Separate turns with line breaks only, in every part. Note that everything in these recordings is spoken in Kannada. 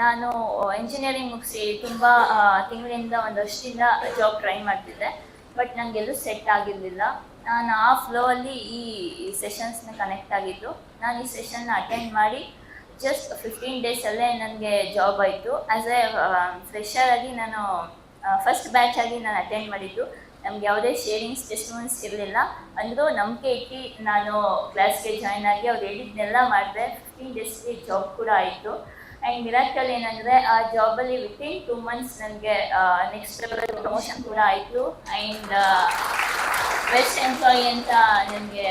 ನಾನು ಇಂಜಿನಿಯರಿಂಗ್ ಮುಗಿಸಿ ತುಂಬ ತಿಂಗಳಿಂದ ಒಂದು ವರ್ಷದಿಂದ ಜಾಬ್ ಟ್ರೈ ಮಾಡ್ತಿದ್ದೆ. ಬಟ್ ನನಗೆಲ್ಲೂ ಸೆಟ್ ಆಗಿರಲಿಲ್ಲ. ನಾನು ಆ ಫ್ಲೋ ಅಲ್ಲಿ ಈ ಸೆಷನ್ಸ್ನ ಕನೆಕ್ಟ್ ಆಗಿದ್ದು, ನಾನು ಈ ಸೆಷನ್ನ ಅಟೆಂಡ್ ಮಾಡಿ ಜಸ್ಟ್ ಫಿಫ್ಟೀನ್ ಡೇಸಲ್ಲೇ ನನಗೆ ಜಾಬ್ ಆಯಿತು. ಆಸ್ ಎ ಫ್ರೆಷರ್ ಆಗಿ ನಾನು ಫಸ್ಟ್ ಬ್ಯಾಚ್ ಆಗಿ ನಾನು ಅಟೆಂಡ್ ಮಾಡಿದ್ದು. ನಮ್ಗೆ ಯಾವುದೇ ಶೇರಿಂಗ್ಸ್ ಟೆಸ್ಟ್ಮೆಂಟ್ಸ್ ಇರಲಿಲ್ಲ. ಅಂದರೂ ನಂಬಿಕೆ ಇಟ್ಟು ನಾನು ಕ್ಲಾಸ್ಗೆ ಜಾಯ್ನ್ ಆಗಿ ಅವ್ರು ಹೇಳಿದ್ನೆಲ್ಲ ಮಾಡಿದೆ. ಫಿಫ್ಟೀನ್ ಡೇಸ್ಗೆ ಜಾಬ್ ಕೂಡ ಆಯಿತು. ಆ್ಯಂಡ್ ಮಿರಾಕಲ್ ಏನಂದರೆ ಆ ಜಾಬಲ್ಲಿ ವಿತಿನ್ ಟೂ ಮಂತ್ಸ್ ನನಗೆ ನೆಕ್ಸ್ಟ್ ಲೆವೆಲ್ ಪ್ರಮೋಷನ್ ಕೂಡ ಆಯಿತು. ಆ್ಯಂಡ್ ಬೆಸ್ಟ್ ಎಂಪ್ಲಾಯಿ ಅಂತ ನನಗೆ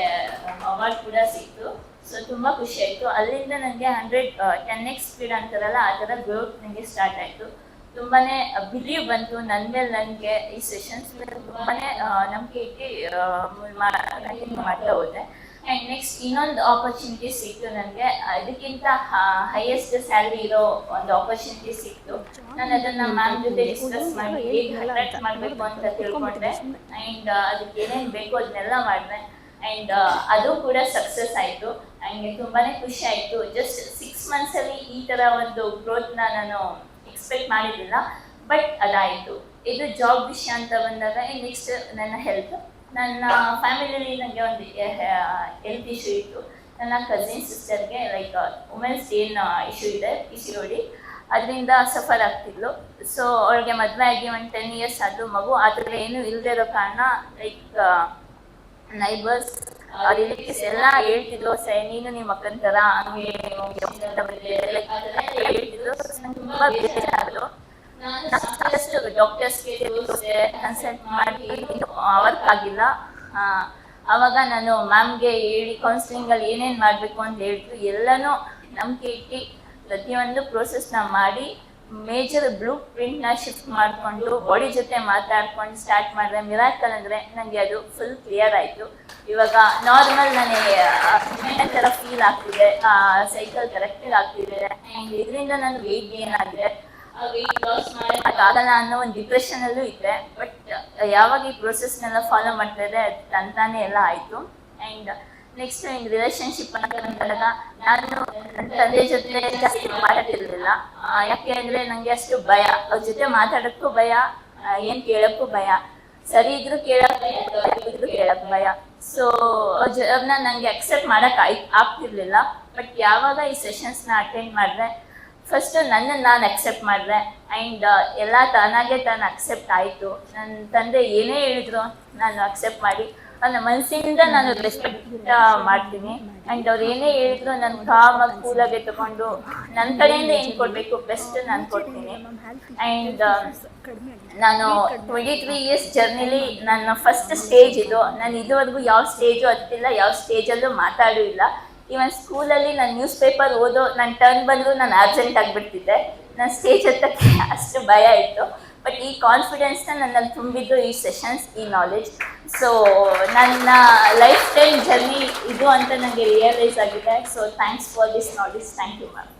ಅವಾರ್ಡ್ ಕೂಡ ಸಿಕ್ತು. ಸೊ ತುಂಬ ಖುಷಿ ಆಯಿತು. ಅಲ್ಲಿಂದ ನನಗೆ ಹಂಡ್ರೆಡ್ ಟೆನ್ ಎಕ್ಸ್ ಸ್ಪೀಡ್ ಅಂತಾರಲ್ಲ ಆ ಥರ ಗ್ರೋತ್ ನನಗೆ ಸ್ಟಾರ್ಟ್ ಆಯಿತು. ತುಂಬಾ ಬಿಲೀವ್ ಬಂತು. ನನ್ನ ಮೇಲೆ ನನಗೆ ಈ ಸೆಷನ್ಸ್ ಮೇಲೆ ತುಂಬಾ ನಂಬಿಕೆ ಇಟ್ಟು ಆ, ಮಾಡ್ತಾ ಹೋದೆ. ಆ್ಯಂಡ್ ನೆಕ್ಸ್ಟ್ ಇನ್ನೊಂದು ಆಪರ್ಚುನಿಟಿ ಸಿಕ್ತು ನನಗೆ ಅದಕ್ಕಿಂತ ಹೈಯೆಸ್ಟ್ ಸ್ಯಾಲ್ರಿ ಇರೋ ಒಂದು ಆಪರ್ಚುನಿಟಿ ಸಿಕ್ತು. ನಾನು ಅದನ್ನ ಮ್ಯಾಮ್ ಜೊತೆ ಡಿಸ್ಕಸ್ ಮಾಡಿ ಹೇಗೆ ಅಟ್ರಾಕ್ಟ್ ಮಾಡಬೇಕು ಅಂತ ತಿಳ್ಕೊಂಡೆ. ಆ್ಯಂಡ್ ಅದಕ್ಕೆ ಏನೇನು ಬೇಕು ಅದನ್ನೆಲ್ಲ ಮಾಡಿದೆ. ಆ್ಯಂಡ್ ಅದು ಕೂಡ ಸಕ್ಸಸ್ ಆಯಿತು. ನನಗೆ ತುಂಬಾ ಖುಷಿ ಆಯಿತು. ಜಸ್ಟ್ ಸಿಕ್ಸ್ ಮಂತ್ಸಲ್ಲಿ ಈ ಥರ ಒಂದು ಗ್ರೋತ್ನ ನಾನು ಎಕ್ಸ್ಪೆಕ್ಟ್ ಮಾಡಿರಲಿಲ್ಲ. ಬಟ್ ಅದಾಯಿತು. ಇದು ಜಾಬ್ ವಿಷಯ ಅಂತ ಬಂದಾಗ ನೆಕ್ಸ್ಟ್ ನನ್ನ ಹೆಲ್ತ್ ನನ್ನ ಫ್ಯಾಮಿಲಿಯಲ್ಲಿ ನನಗೆ ಒಂದು ಹೆಲ್ತ್ ಇಶ್ಯೂ ಇತ್ತು. ನನ್ನ ಕಸಿನ್ ಸಿಸ್ಟರ್ಗೆ ಲೈಕ್ ವುಮೆನ್ಸ್ ಏನು ಇಶ್ಯೂ ಇದೆ ಪಿ ಸಿ ಓಡಿ ಅದರಿಂದ ಸಫರ್ ಆಗ್ತಿದ್ಲು. ಸೊ ಅವಳಿಗೆ ಮದುವೆ ಆಗಿ ಒಂದು ಟೆನ್ ಇಯರ್ಸ್ ಆದರೂ ಮಗು. ಆ ಏನು ಇಲ್ಲದೆ ಇರೋ ಕಾರಣ ಲೈಕ್ ನೈಬರ್ಸ್ ರಿಲೇಟಿವ್ಸ್ ಎಲ್ಲ ಹೇಳ್ತಿದ್ರು ಸೈ ನೀನು ನಿಮ್ಮ ಅಕ್ಕನ ಥರ ಹಂಗೆ ಹೇಳ್ತಿದ್ರು. ತುಂಬ ಬೇಜಾರು ನಾನು ಡಾಕ್ಟರ್ಸ್ಗೆ ತೋರಿಸಿದೆ ಕನ್ಸಲ್ಟ್ ಮಾಡಿ ವರ್ಕ್ ಆಗಿಲ್ಲ. ಆ, ಆವಾಗ ನಾನು ಮ್ಯಾಮ್ಗೆ ಹೇಳಿ ಕೌನ್ಸಿಲಿಂಗಲ್ಲಿ ಏನೇನು ಮಾಡಬೇಕು ಅಂತ ಹೇಳಿದ್ರು. ಎಲ್ಲನೂ ನಂಬಿಕೆ ಇಟ್ಟು ಪ್ರತಿಯೊಂದು ಪ್ರೋಸೆಸ್ನ ಮಾಡಿ ಮೇಜರ್ ಬ್ಲೂ ಪ್ರಿಂಟ್ನ ಶಿಫ್ಟ್ ಮಾಡಿಕೊಂಡು ಬಾಡಿ ಜೊತೆ ಮಾತಾಡ್ಕೊಂಡು ಸ್ಟಾರ್ಟ್ ಮಾಡಿದೆ. ಮಿರಾಕಲ್ ಅಂದರೆ ನನಗೆ ಅದು ಫುಲ್ ಕ್ಲಿಯರ್ ಆಯಿತು. ಇವಾಗ ನಾರ್ಮಲ್ ನನಗೆ ಥರ ಫೀಲ್ ಆಗ್ತಿದೆ. ಸೈಕಲ್ ಕರೆಕ್ಟಾಗಿ ಆಗ್ತಿದೆ. ಇದರಿಂದ ನಾನು ವೆಯ್ಟ್ ಗೇನ್ ಆಗಿದೆ. ಮಾಡೋಕ್ಕಾಗಲ್ಲ ಅನ್ನೋ ಒಂದು ಡಿಪ್ರೆಷನಲ್ಲೂ ಇದ್ದೆ ಬಟ್ ಯಾವಾಗ ಈ ಪ್ರೊಸೆಸ್ನೆಲ್ಲ ಫಾಲೋ ಮಾಡ್ತಾ ಇದೆ ತಂತಾನೆ ಎಲ್ಲ ಆಯ್ತು. ಅಂಡ್ ನೆಕ್ಸ್ಟ್ ಇನ್ ರಿಲೇಶನ್ಶಿಪ್ ಅಂತ ಬಂದಾಗ ನಾನು ತಂದೆ ಜೊತೆ ಜಾಸ್ತಿ ಮಾತಾಡ್ತಿರ್ಲಿಲ್ಲ. ಯಾಕೆ ಅಂದ್ರೆ ನನಗೆ ಅಷ್ಟು ಭಯ. ಅವ್ರ ಜೊತೆ ಮಾತಾಡಕ್ಕೂ ಭಯ ಏನು ಕೇಳಕ್ಕೂ ಭಯ. ಸರಿ ಇದ್ರು ಕೇಳಕ್ ಇದ್ರು ಕೇಳಕ್ ಭಯ. ಸೊ ಅವ್ರನ್ನ ನನಗೆ ಅಕ್ಸೆಪ್ಟ್ ಮಾಡಕ್ ಆಗ್ತಿರ್ಲಿಲ್ಲ. ಬಟ್ ಯಾವಾಗ ಈ ಸೆಷನ್ಸ್ನ ಅಟೆಂಡ್ ಮಾಡಿದ್ರೆ ಫಸ್ಟ್ ನನ್ನನ್ನು ನಾನು ಅಕ್ಸೆಪ್ಟ್ ಮಾಡಿದೆ. ಆ್ಯಂಡ್ ಎಲ್ಲ ತಾನಾಗೆ ತಾನು ಅಕ್ಸೆಪ್ಟ್ ಆಯಿತು. ನನ್ನ ತಂದೆ ಏನೇ ಹೇಳಿದ್ರು ನಾನು ಅಕ್ಸೆಪ್ಟ್ ಮಾಡಿ. ನನ್ನ ಮನಸ್ಸಿಂದ ನಾನು ರೆಸ್ಪೆಕ್ಟ್ ಮಾಡ್ತೀನಿ. ಆ್ಯಂಡ್ ಅವ್ರು ಏನೇ ಹೇಳಿದ್ರು ನಾನು ಕಾಮಾಗಿ ಕೂಲಾಗೆ ತಗೊಂಡು ನನ್ನ ಕಡೆಯಿಂದ ಏನು ಕೊಡಬೇಕು ಬೆಸ್ಟ್ ನಾನು ಕೊಡ್ತೀನಿ. ಆ್ಯಂಡ್ ನಾನು ಟ್ವೆಂಟಿ ತ್ರೀ ಇಯರ್ಸ್ ಜರ್ನಿಲಿ ನನ್ನ ಫಸ್ಟ್ ಸ್ಟೇಜ್ ಇದು. ನಾನು ಇದುವರೆಗೂ ಯಾವ ಸ್ಟೇಜು ಹತ್ತಿಲ್ಲ, ಯಾವ ಸ್ಟೇಜಲ್ಲೂ ಮಾತಾಡೂ ಇಲ್ಲ ಈವನ್ ಸ್ಕೂಲಲ್ಲಿ ನಾನು ನ್ಯೂಸ್ ಪೇಪರ್ ಓದೋ ನನ್ನ ಟರ್ನ್ ಬಂದರೂ ನಾನು ಆಬ್ಸೆಂಟ್ ಆಗಿಬಿಡ್ತಿದ್ದೆ. ನನ್ನ ಸ್ಟೇಜ್ ಹತ್ತಕ್ಕೆ ಅಷ್ಟು ಭಯ ಇತ್ತು. ಬಟ್ ಈ ಕಾನ್ಫಿಡೆನ್ಸ್ನ ನನ್ನಲ್ಲಿ ತುಂಬಿದ್ದು ಈ ಸೆಷನ್ಸ್ ಈ ನಾಲೆಜ್ ಸೊ ನನ್ನ ಲೈಫ್ ಟೈಮ್ ಜರ್ನಿ ಇದು ಅಂತ ನನಗೆ ರಿಯಲೈಸ್ ಆಗಿದೆ. So thanks for this knowledge thank you ma'am